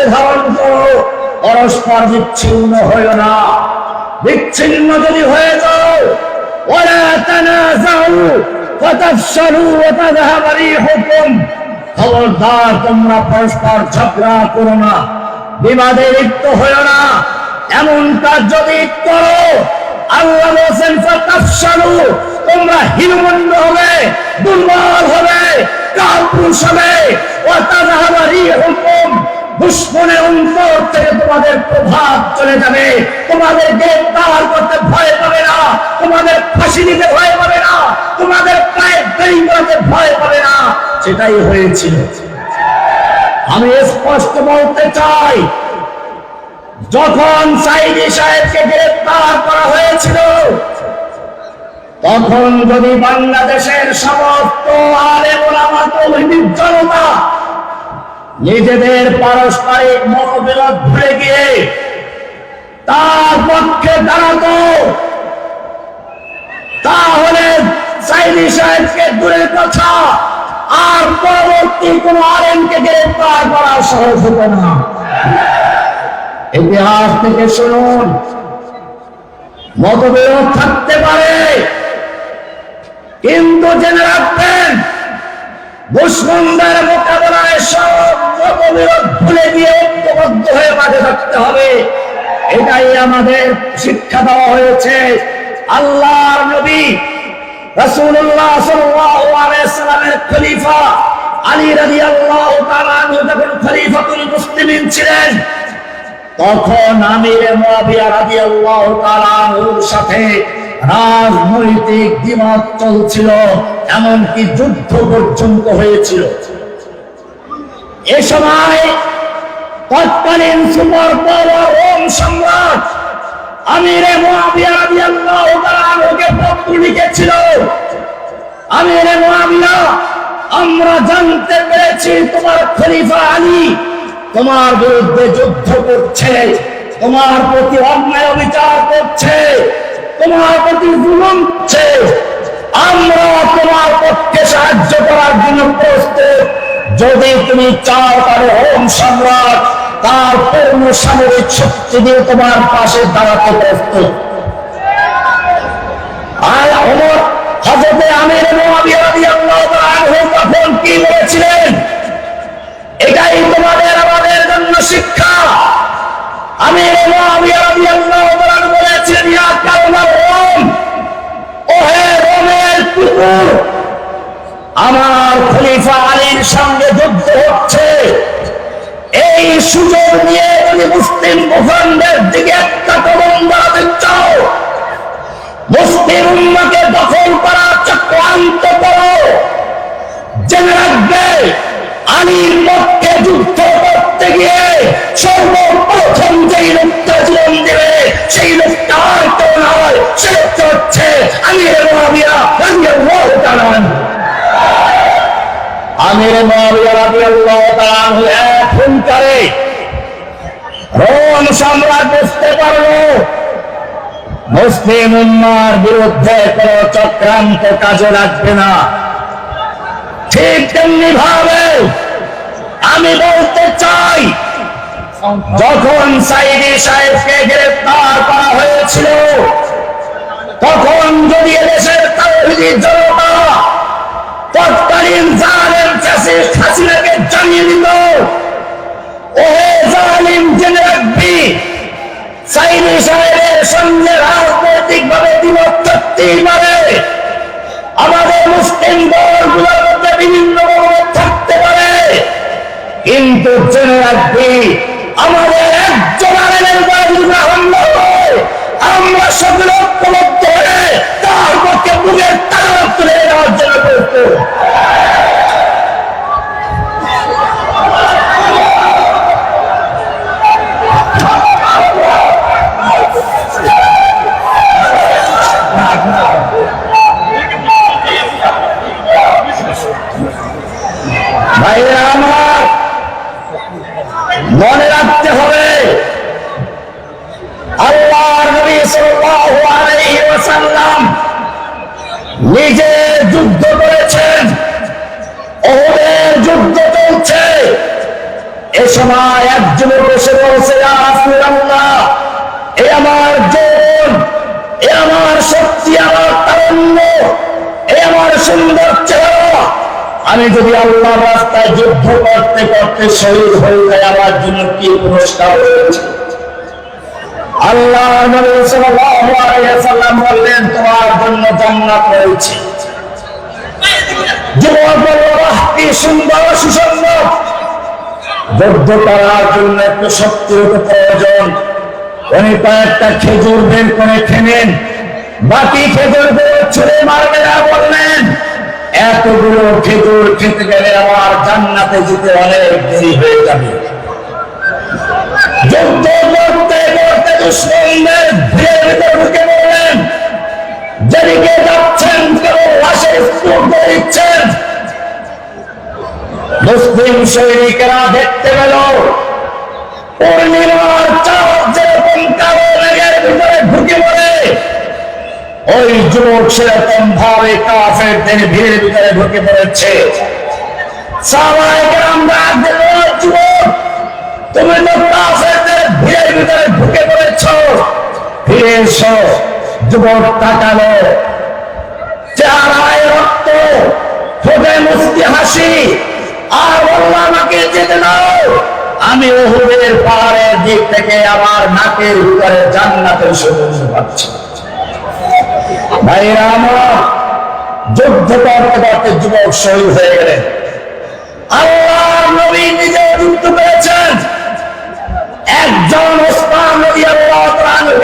সাথে ধারণ করো। পরস্পর বিচ্ছিন্ন হইও না। বিচ্ছিন্ন যদি হয়ে যাও ওরা তানাজাউ ফাতাফশালু ওয়া তাযহাব রিহুকুম। খবরদার, তোমরা পরস্পর ঝগড়া করো না। বিবাদে না। এমন তোমরা হবে, দুর্বল হবে, কাপুরুষ হবে। দুশ্মনে অন্তর থেকে তোমাদের প্রভাব চলে যাবে। তোমাদের গ্রেফতার করতে ভয় পাবে না। তোমাদের ফাঁসি দিতে ভয় পাবে না। তোমাদের পায়ে বেরিং করাতে ভয় পাবে না। সেটাই হয়েছিল। আমি স্পষ্ট বলতে চাই, যখন সাইদি সাহেবকে গ্রেফতার করা হয়েছিল, তখন যদি বাংলাদেশের সমস্ত জনতা নিজেদের পারস্পরিক মতবিরোধ ভুলে গিয়ে তার পক্ষে দাঁড়াতো। তাহলে সাইদি সাহেবকে দূরের কথা, আর পরবর্তী কোন আলেমকে গ্রেফতার করা সহজ হতো না। ইতিহাস থেকে শুনুন, মতবিরোধ থাকতে পারে, কিন্তু জেনে রাখবেন দুশ্মনদের মোকাবেলায় সব মতবিরোধ ভুলে গিয়ে ঐক্যবদ্ধ হয়ে মাঠে থাকতে হবে। এটাই আমাদের শিক্ষা দেওয়া হয়েছে। আল্লাহর নবী রাসূলুল্লাহ খলিফা তখন আমির সাথে রাজনৈতিক দ্বিমত চলছিল, এমনকি যুদ্ধ পর্যন্ত হয়েছিল। এ সময় তৎকালীন সুপার পাওয়ার রোম সম্রাট আমিরে আনহুকে পত্র লিখেছিল, আমিরে মুয়াবিয়া আমরা জানতে পেরেছি তোমার খলিফা আলী, তোমার বিরুদ্ধে যুদ্ধ করছে, তোমার প্রতি অন্যায় বিচার করছে তোমার প্রতি জুলুম করছে আমরা তোমার পক্ষে সাহায্য করার জন্য প্রস্তুত। যদি তুমি চাও তাহলে হোম সম্রাট, তার পূর্ণ সামরিক শক্তি দিয়ে তোমার পাশে দাঁড়াতে প্রস্তুত। আর ওমর হজরতে আমির তখন কি বলেছিলেন? এটাই তোমাদের আমাদের জন্য শিক্ষা। আমির মুয়াবিয়া রাদিয়াল্লাহু তাআলা আনহু বলেছিলেন ইয়া কাউমা রোম ওহে রোমের কুকুর আমার খলিফা আলীর সঙ্গে যুদ্ধ হচ্ছে এই সুযোগ নিয়ে যদি মুসলিম ভূখণ্ডের দিকে একটা কদম চাও, মুসলিম উম্মাকে দখল করার চক্রান্ত করো জেনে রাখবে, আলীর পক্ষে যুদ্ধ করতে গিয়ে সর্বপ্রথম যেই লোকটা জীবন দেবে, সেই লোকটা আর কেউ নয়, সে হচ্ছে আমির মহাবিয়া রাদিয়াল্লাহু তাআলা। আমির হুঙ্কারে রোম সম্রাট বুঝতে পারল? মুসলিম উম্মার বিরুদ্ধে কোন চক্রান্ত কাজে লাগবে না। ঠিক তেমনি ভাবে আমি বলতে চাই, যখন সাইদি সাহেবকে গ্রেফতার করা হয়েছিল, তখন যদি এদেশের জনতা তৎকালীন জালেম ফ্যাসিস্ট হাসিনাকে জানিয়ে দিত ওহে জালিম জেনে রাখবি, সাইনি সাহেবের সঙ্গে রাজনৈতিক ভাবে দ্বিমত থাকতেই পারে আমাদের মুসলিম দলগুলোর মধ্যে বিভিন্ন মত থাকতে পারে। কিন্তু জেনে রাখবি, আমাদের একজন আলেমের বাড়িতে হামলা হয়। আমরা সকলে ঐক্যবদ্ধ হয়ে তার পক্ষে বুকের তারা তুলে নেওয়ার জন্য প্রস্তুত। আমার মনে রাখতে হবে, আল্লাহর নবী সাল্লাল্লাহু ওয়াসাল্লাম নিজে যুদ্ধ করেছেন ওদের যুদ্ধ চলছে। এ সময় এক যুবক এসে বলছে এ আমার জীবন এ আমার শক্তি, আমার তারুণ্য, এ আমার সুন্দর চেহারা। আমি যদি আল্লাহ রাস্তায় যুদ্ধ করতে করতে শহীদ হয়ে যাই, আমার জন্য কি পুরস্কার রয়েছে? আল্লাহ নবী সাল্লাল্লাহু আলাইহি বললেন, তোমার জন্য জান্নাত রয়েছে। কি সুন্দর যুদ্ধ করার জন্য একটু শক্তির প্রয়োজন। উনি কয়েকটা খেজুর বের করে খেলেন। বাকি খেজুর ছুঁড়ে মারবে না বললেন এতগুলো খেজুর খেতে গেলে আমার জান্নাতে যেতে অনেক দেরি হয়ে যাবে। যুদ্ধ করতে করতে দুশ্মনদের ভিড়ের ভিতরে ঢুকে পড়লেন যেদিকে যাচ্ছেন কেউ লাশের করে দিচ্ছেন। মুসলিম সৈনিকেরা দেখতে পেল, পূর্ণিমার চাঁদ যেরকম কালো মেঘের ভিতরে ঢুকে ওই যুবক সেরকম ভাবে কাফেরদের ভিড়ের ভিতরে ঢুকে পড়েছে। সাহাবায়ে আমরা যুবক, তুমি তো কাফেরদের ঢুকে পড়েছ। ফিরে এসো, যুবক তাকালো। চেহারায় রক্ত, ঠোঁটে মুস্তি হাসি। আর বলল, আমাকে যেতে দাও। আমি ওহুদের পাহাড়ের দিক থেকে আমার নাকের ভিতরে জান্নাতের সুগন্ধ পাচ্ছি। ভাইরা আমার যুদ্ধ করতে করতে যুবক শহীদ হয়ে গেলেন। আল্লাহ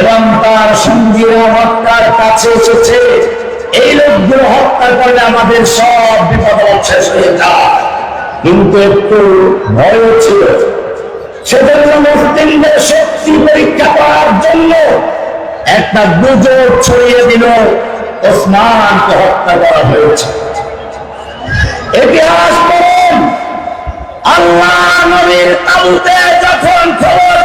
এবং তার সঙ্গীরা মক্কার কাছে এসেছে। এই লোকগুলো হত্যা করলে আমাদের সব বিপদ শেষ হয়ে যায়। কিন্তু একটু ভয় ছিল সেজন্য মুসলিমদের শক্তি পরীক্ষা করার জন্য একটা গুজব ছড়িয়ে দিল। ওসমানকে হত্যা করা হয়েছে। ইতিহাস আল্লাহ নবীর তাবুতে যখন খবর